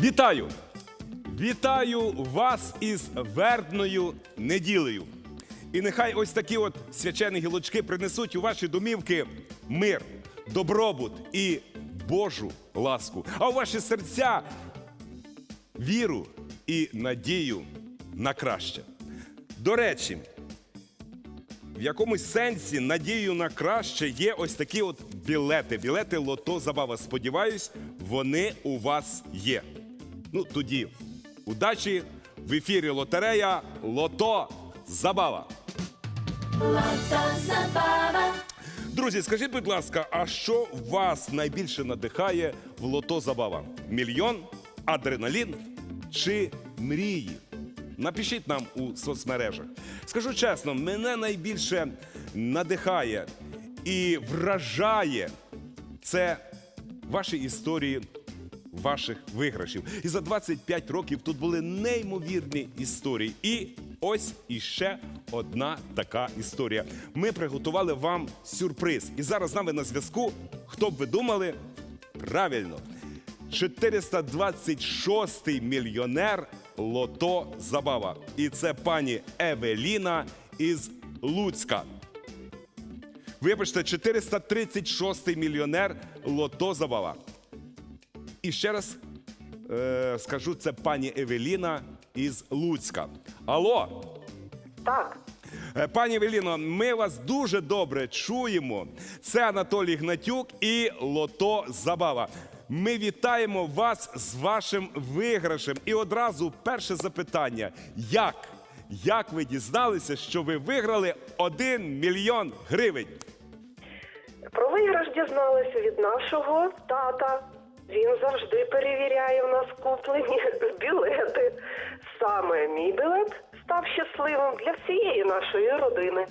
Вітаю! Вітаю вас із вербною неділею. І нехай ось такі от свячені гілочки принесуть у ваші домівки мир, добробут і Божу ласку, а у ваші серця віру і надію на краще. До речі, в якомусь сенсі надією на краще є ось такі от білети. Білети лото забава. Сподіваюсь, вони у вас є. Ну тоді удачі в ефірі лотерея Лото Забава. Лото Забава. Друзі, скажіть, будь ласка, а що вас найбільше надихає в лото забава? Мільйон, адреналін чи мрії? Напишіть нам у соцмережах. Скажу чесно, мене найбільше надихає і вражає це ваші історії ваших виграшів. І за 25 років тут були неймовірні історії. І ось іще одна така історія. Ми приготували вам сюрприз. І зараз з нами на зв'язку. Хто б ви думали? Правильно. 426-й мільйонер Лото Забава. І це пані Евеліна із Луцька. Вибачте, 436-й мільйонер Лото Забава. І ще раз е, скажу, це пані Евеліна із Луцька. Алло, Так, Е, пані Евеліно, ми вас дуже добре чуємо. Це Анатолій Гнатюк і Лото Забава. Ми вітаємо вас з вашим виграшем. І одразу перше запитання: як? Як ви дізналися, що ви виграли 1 мільйон гривень? про виграш дізналися від нашого тата. Він завжди перевіряє в нас куплені білети. Саме мій білет став щасливим для всієї нашої родини.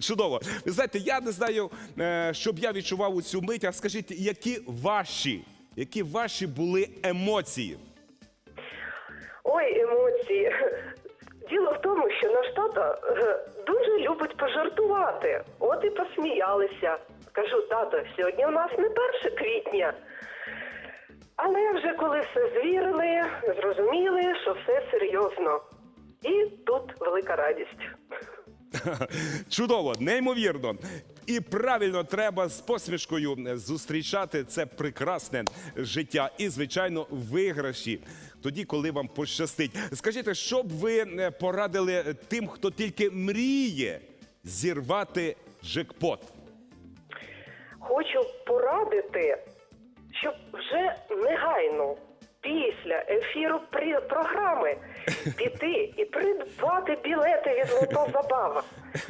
Чудово. Ви знаєте, я не знаю, е, щоб я відчував у цю мить. А скажіть, які ваші, які ваші були емоції? Ой, емоції. Діло в тому, що наш тато е, дуже любить пожартувати. От і посміялися. Кажу, тато, сьогодні у нас не 1 квітня. Але вже коли все звірили, зрозуміли, що все серйозно. І тут велика радість. Чудово, неймовірно. І правильно треба з посмішкою зустрічати це прекрасне життя і, звичайно, виграші. Тоді, коли вам пощастить. Скажіть, що б ви е, порадили тим, хто тільки мріє зірвати джекпот? Хочу порадити, щоб вже негайно після ефіру при програми піти і придбати білети від Лото Забава.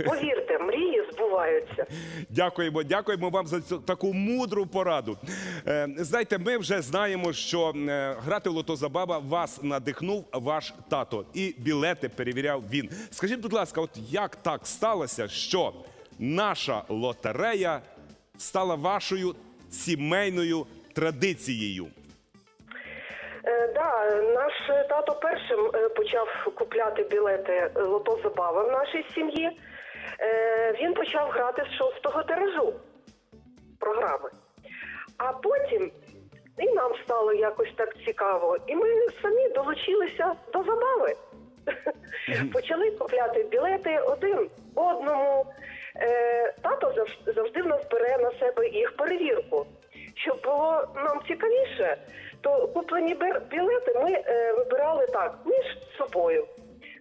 Повірте, мрії збуваються. Дякуємо, дякуємо вам за цю таку мудру пораду. Е, знаєте, ми вже знаємо, що е, грати в лото забава вас надихнув ваш тато, і білети перевіряв він. Скажіть, будь ласка, от як так сталося, що наша лотерея стала вашою сімейною традицією? Е, да, наш е, тато першим е, почав купляти білети Лото Забава в нашій сім'ї. Е, він почав грати з шостого тиражу програми. А потім і нам стало якось так цікаво. І ми самі долучилися до забави. Почали купляти білети один одному. Е, тато завжди в нас бере на себе їх перевірку. Щоб було нам цікавіше, то куплені білети ми е, вибирали так між собою.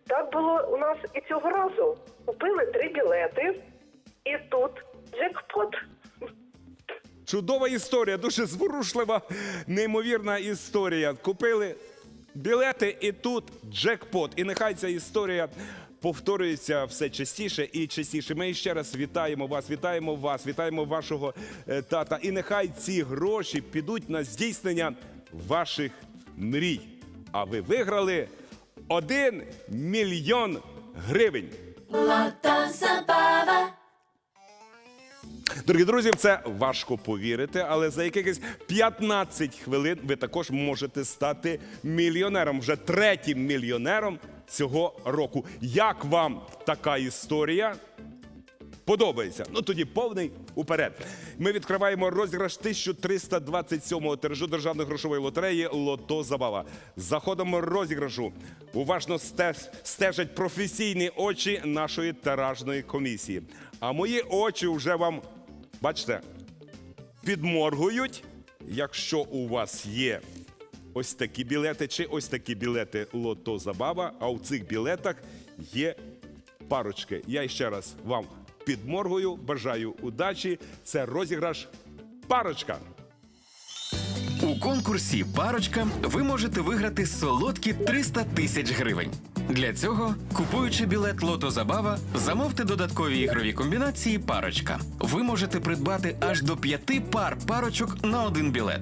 Так було у нас і цього разу. Купили три білети, і тут джекпот. Чудова історія, дуже зворушлива, неймовірна історія. Купили білети, і тут джекпот. І нехай ця історія повторюється все частіше і частіше. Ми ще раз вітаємо вас, вітаємо вас, вітаємо вашого е, тата. І нехай ці гроші підуть на здійснення ваших мрій. А ви виграли 1 мільйон гривень. Лото Забава. Дорогі друзі, в це важко повірити, але за якихось 15 хвилин ви також можете стати мільйонером, вже третім мільйонером цього року. Як вам така історія? Подобається. Ну тоді повний уперед. Ми відкриваємо розіграш 1327-го тиражу державної грошової лотереї Лото Забава. За ходом розіграшу уважно стежать професійні очі нашої тиражної комісії. А мої очі вже вам, бачите, підморгують. Якщо у вас є ось такі білети чи ось такі білети Лото Забава, а у цих білетах є парочки. Я ще раз вам підморгую, бажаю удачі. Це розіграш парочка. У конкурсі Парочка ви можете виграти солодкі 300 тисяч гривень. Для цього, купуючи білет Лото Забава, замовте додаткові ігрові комбінації Парочка. Ви можете придбати аж до п'яти пар парочок на один білет.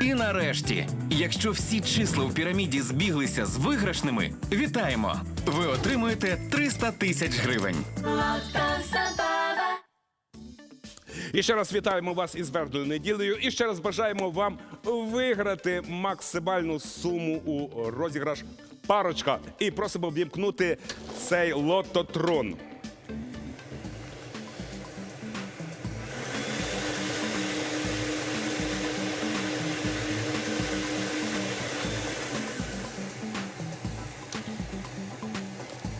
І нарешті, якщо всі числа у піраміді збіглися з виграшними, вітаємо! Ви отримуєте 300 тисяч гривень. І ще раз вітаємо вас із вербною неділею. І ще раз бажаємо вам виграти максимальну суму у розіграш парочка. І просимо вімкнути цей лототрон.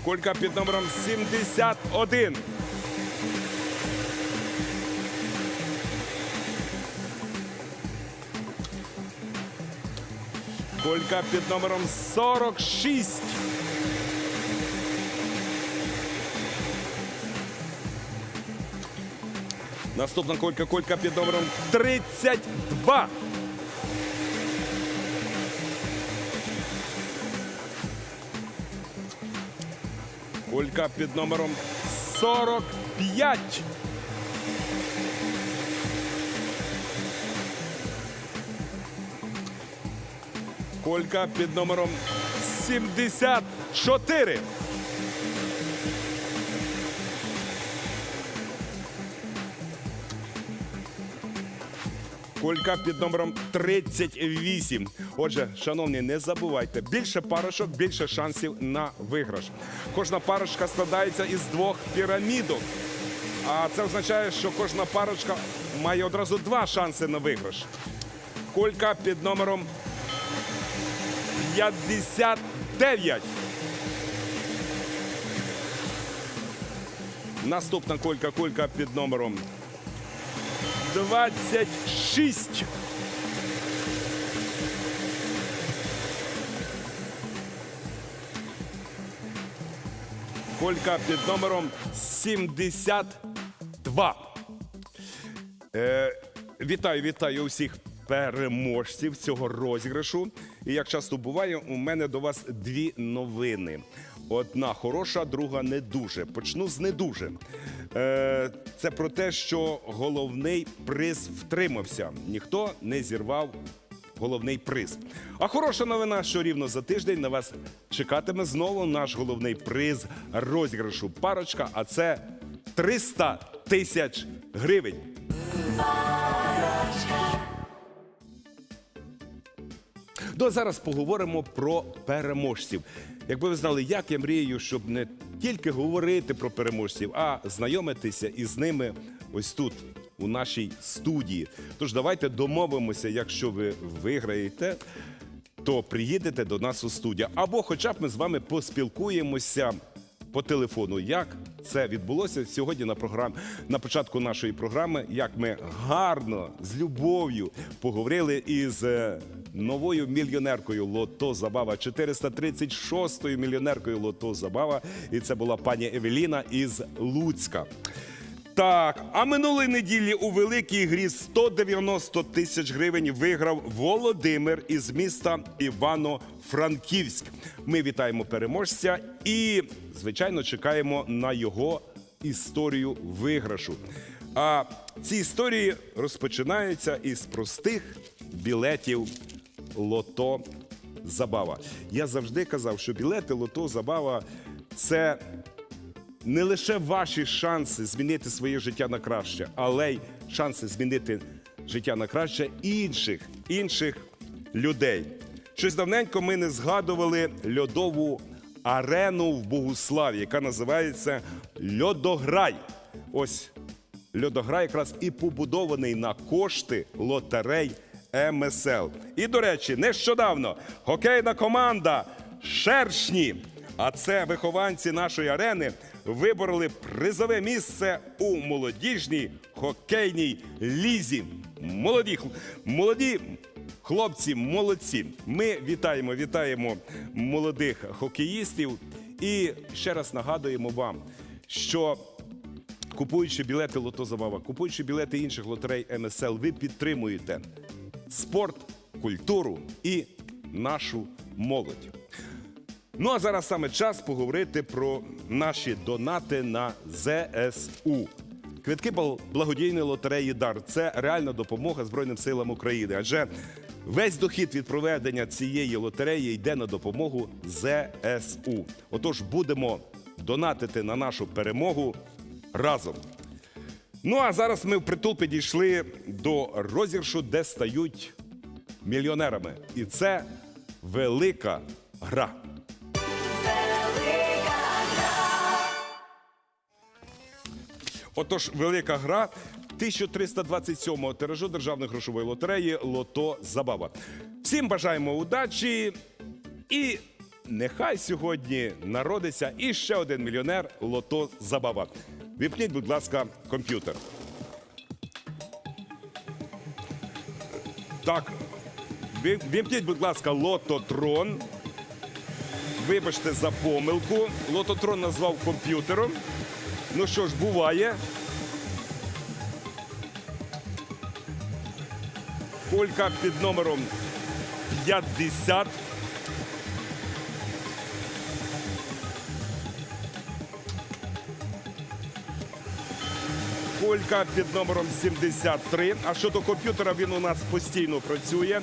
Колька під номером 71. Колька під номером 46. Наступна колька, колька під номером 32. Колька під номером 45. Колька під номером 74. Колька під номером 38. Отже, шановні, не забувайте, більше парочок, більше шансів на виграш. Кожна парочка складається із двох пірамідок. А це означає, що кожна парочка має одразу два шанси на виграш. Колька під номером 59. Наступна колька, колька під номером 26. Колька під номером 72. Е, вітаю, вітаю усіх переможців цього розіграшу. І як часто буває, у мене до вас дві новини. Одна хороша, друга не дуже. Почну з не дуже. Е, це про те, що головний приз втримався. Ніхто не зірвав головний приз. А хороша новина, що рівно за тиждень на вас чекатиме знову наш головний приз розіграшу парочка, а це 300 тисяч гривень. До зараз поговоримо про переможців. Якби ви знали, як я мрію, щоб не тільки говорити про переможців, а знайомитися із ними ось тут, у нашій студії. Тож давайте домовимося, якщо ви виграєте, то приїдете до нас у студію. Або хоча б ми з вами поспілкуємося по телефону. Як це відбулося сьогодні на програм... на початку нашої програми? Як ми гарно з любов'ю поговорили із е, новою мільйонеркою Лото Забава, 436-ю мільйонеркою Лото Забава. І це була пані Евеліна із Луцька. Так, а минулої неділі у великій грі 190 тисяч гривень виграв Володимир із міста Івано-Франківськ. Ми вітаємо переможця і, звичайно, чекаємо на його історію виграшу. А ці історії розпочинаються із простих білетів лото забава. Я завжди казав, що білети лото забава це не лише ваші шанси змінити своє життя на краще, але й шанси змінити життя на краще інших, інших людей. Щось давненько ми не згадували льодову арену в Богуславі, яка називається Льодограй. Ось льодограй якраз і побудований на кошти лотерей МСЛ. І, до речі, нещодавно хокейна команда Шершні, а це вихованці нашої арени, вибороли призове місце у молодіжній хокейній лізі. Молоді, молоді хлопці, молодці. Ми вітаємо, вітаємо молодих хокеїстів. І ще раз нагадуємо вам, що Купуючи білети Лото Забава, купуючи білети інших лотерей МСЛ, ви підтримуєте спорт, культуру і нашу молодь. Ну а зараз саме час поговорити про наші донати на ЗСУ. Квитки бл- благодійної лотереї Дар це реальна допомога Збройним силам України. Адже весь дохід від проведення цієї лотереї йде на допомогу ЗСУ. Отож, будемо донатити на нашу перемогу разом. Ну а зараз ми впритул підійшли до розіграшу, де стають мільйонерами. І це велика гра. Отож, велика гра 1327-го тиражу державної грошової лотереї Лото Забава. Всім бажаємо удачі і нехай сьогодні народиться іще один мільйонер Лото Забава. Віпніть, будь ласка, комп'ютер. Так, вімкніть, будь ласка, лототрон. Вибачте за помилку. Лототрон назвав комп'ютером. Ну що ж, буває. Кулька під номером 50. Кулька під номером 73. А щодо комп'ютера, він у нас постійно працює.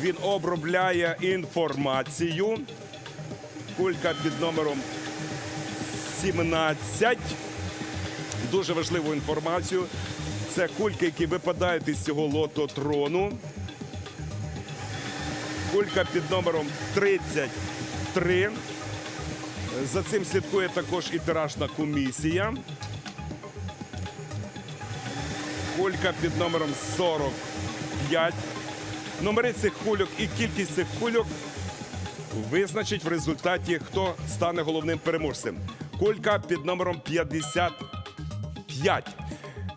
Він обробляє інформацію. Кулька під номером 17. Дуже важливу інформацію. Це кульки, які випадають із цього лототрону. Кулька під номером 33. За цим слідкує також і тиражна комісія. Кулька під номером 45. Номери цих кульок і кількість цих кульок визначить в результаті, хто стане головним переможцем. Кулька під номером 55.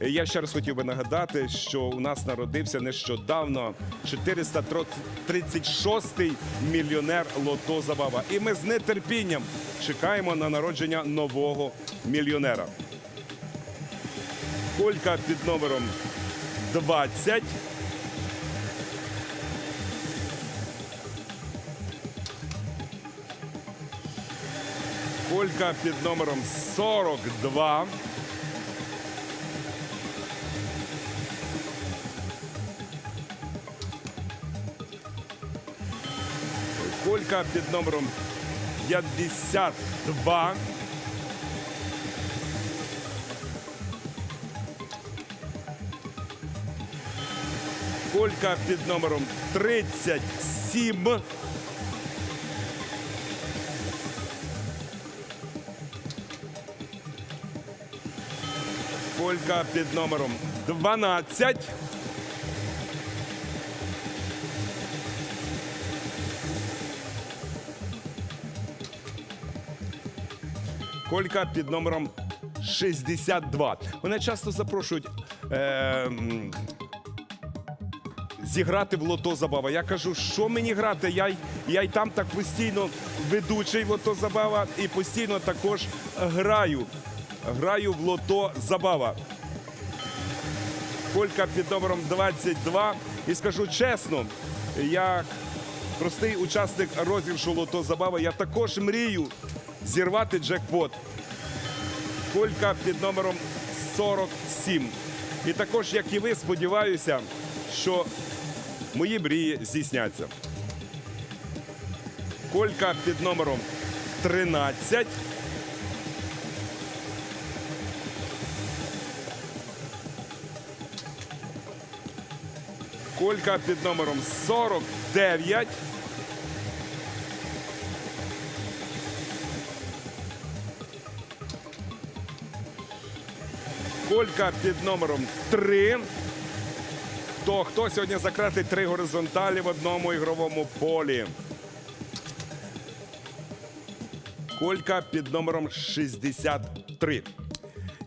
Я ще раз хотів би нагадати, що у нас народився нещодавно 436-й мільйонер Лото Забава. І ми з нетерпінням чекаємо на народження нового мільйонера. Кулька під номером 20. Кулька під номером 42. Кулька під номером 52. Кулька під номером 37. Кулька під номером 12. Колька під номером 62. Мене часто запрошують е, зіграти в лото забава. Я кажу, що мені грати? Я, я й там так постійно ведучий лото забава і постійно також граю. Граю в лото забава. Колька під номером 22. І скажу чесно, як простий учасник розіграшу лото забава, я також мрію зірвати джекпот. Колька під номером 47. І також, як і ви, сподіваюся, що мої мрії здійсняться. Колька під номером 13. Колька під номером 49. Колька під номером 3. Хто, хто сьогодні закреслить три горизонталі в одному ігровому полі? Колька під номером 63.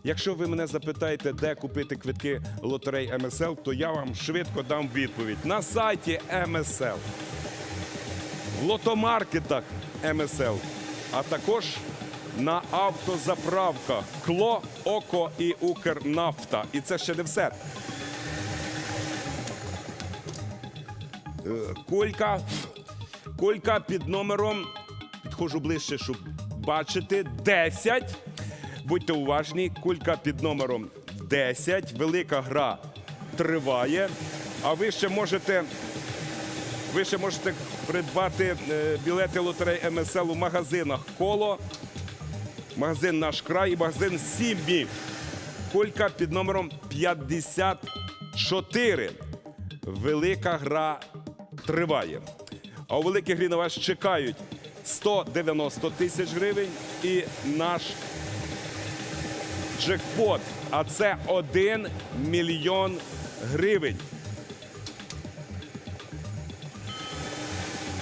Якщо ви мене запитаєте, де купити квитки лотерей МСЛ, то я вам швидко дам відповідь. На сайті МСЛ, в лотомаркетах МСЛ, а також на автозаправках Кло, Око і Укрнафта. І це ще не все. Е, Колька. Колька під номером. Підходжу ближче, щоб бачити. 10. Будьте уважні. Кулька під номером 10. Велика гра триває. А ви ще можете. Ви ще можете придбати е, білети лотерей МСЛ у магазинах Коло, магазин Наш край і магазин Сімбі. Колька під номером 54. Велика гра триває. А у великій грі на вас чекають 190 тисяч гривень і наш джекпот. А це 1 мільйон гривень.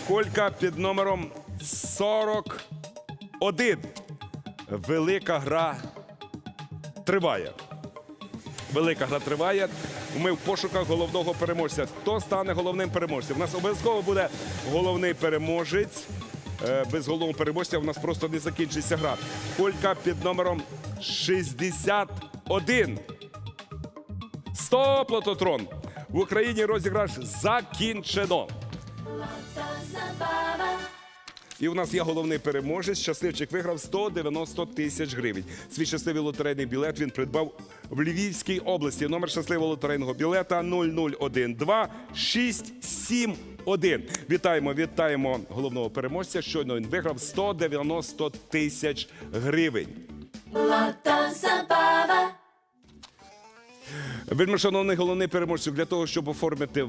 Колька під номером 41. Велика гра триває. Велика гра триває. Ми в пошуках головного переможця. Хто стане головним переможцем? У нас обов'язково буде головний переможець. Е, Без головного переможця у нас просто не закінчиться гра. Колька під номером 61. Стоп, лототрон! В Україні розіграш закінчено. І у нас є головний переможець. Щасливчик виграв 190 тисяч гривень. Свій щасливий лотерейний білет він придбав в Львівській області. Номер щасливого лотерейного білета 0012671. Вітаємо, вітаємо головного переможця. Щойно він виграв 190 тисяч гривень. Лото забава. Вельми шановний головний переможцю, для того, щоб оформити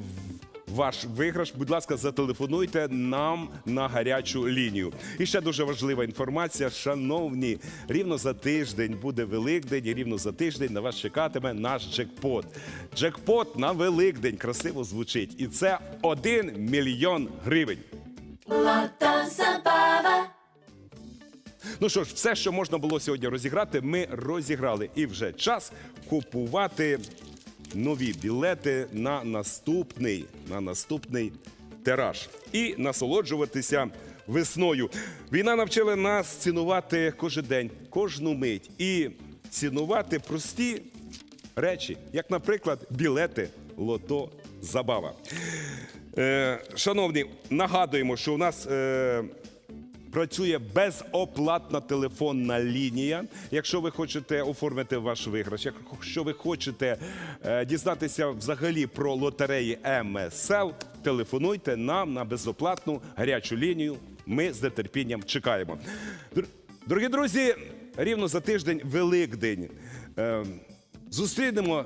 ваш виграш, будь ласка, зателефонуйте нам на гарячу лінію. І ще дуже важлива інформація. Шановні, рівно за тиждень буде Великдень, і рівно за тиждень на вас чекатиме наш джекпот. Джекпот на Великдень красиво звучить. І це 1 мільйон гривень. Лото забава. Ну що ж, все, що можна було сьогодні розіграти, ми розіграли. І вже час купувати нові білети на наступний, на наступний тираж і насолоджуватися весною. Війна навчила нас цінувати кожен день, кожну мить і цінувати прості речі, як, наприклад, білети лото забава. Е, шановні, нагадуємо, що у нас. Е, Працює безоплатна телефонна лінія. Якщо ви хочете оформити ваш виграш, якщо ви хочете е, дізнатися взагалі про лотереї МСЛ, телефонуйте нам на безоплатну гарячу лінію. Ми з нетерпінням чекаємо. Дорогі друзі, рівно за тиждень Великдень. Е, зустрінемо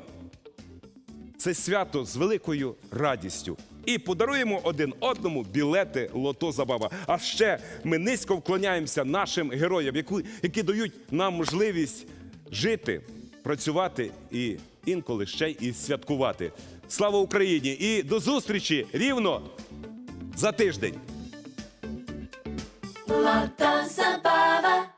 це свято з великою радістю. І подаруємо один одному білети Лото Забава. А ще ми низько вклоняємося нашим героям, які, дають нам можливість жити, працювати і інколи ще й святкувати. Слава Україні! І до зустрічі рівно за тиждень! Лото забава.